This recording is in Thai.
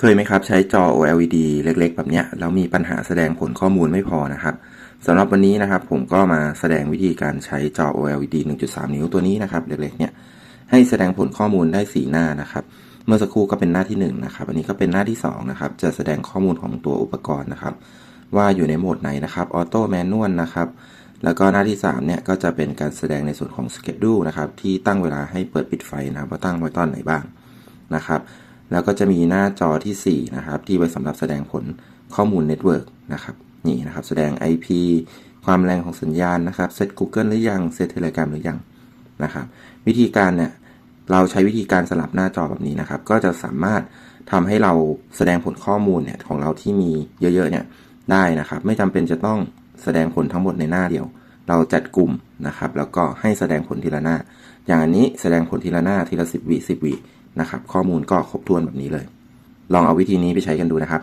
เคยไหมครับ ใช้จอ OLED เล็กๆ แบบเนี้ยแล้วมีปัญหาแสดงผลข้อมูลไม่พอนะครับสำหรับวันนี้นะครับผมก็มาแสดงวิธีการใช้จอ OLED 1.3 นิ้วตัวนี้นะครับ เล็กๆเนี่ยให้แสดงผลข้อมูลได้ 4 หน้านะครับ เมื่อสักครู่ก็เป็นหน้าที่ 1 นะครับ อันนี้ก็เป็นหน้าที่ 2 นะครับ จะแสดงข้อมูลของตัวอุปกรณ์นะครับ ว่าอยู่ในโหมดไหนนะครับออโต้แมนนวลนะครับแล้วก็หน้าที่ 3 เนี่ยก็จะเป็นการแสดงในส่วนของ schedule นะครับที่ตั้งเวลาให้เปิดปิดไฟนะครับว่าตั้งไว้ตอนไหนบ้างนะครับ แล้วก็จะมีหน้าจอที่ 4 นะครับ ที่ไว้สำหรับแสดงผลข้อมูลเน็ตเวิร์กนะครับนี่นะครับ แสดง IP ความแรงของสัญญาณนะครับเซต Google หรือยังเซต Telegram หรือยังนะครับวิธีการเนี่ยเราใช้วิธีการสลับหน้าจอแบบนี้นะครับ ก็จะสามารถทำให้เราแสดงผลข้อมูลเนี่ยของเราที่มีเยอะๆเนี่ยได้นะครับ ไม่จำเป็นจะต้องแสดงผลทั้งหมดในหน้าเดียว เราจัดกลุ่มนะครับ แล้วก็ให้แสดงผลทีละหน้า อย่างอันนี้แสดงผลทีละหน้าทีละ10วิ10วิ นะครับ ข้อมูลก็ครบถ้วนแบบนี้เลย ลองเอาวิธีนี้ไปใช้กันดูนะครับ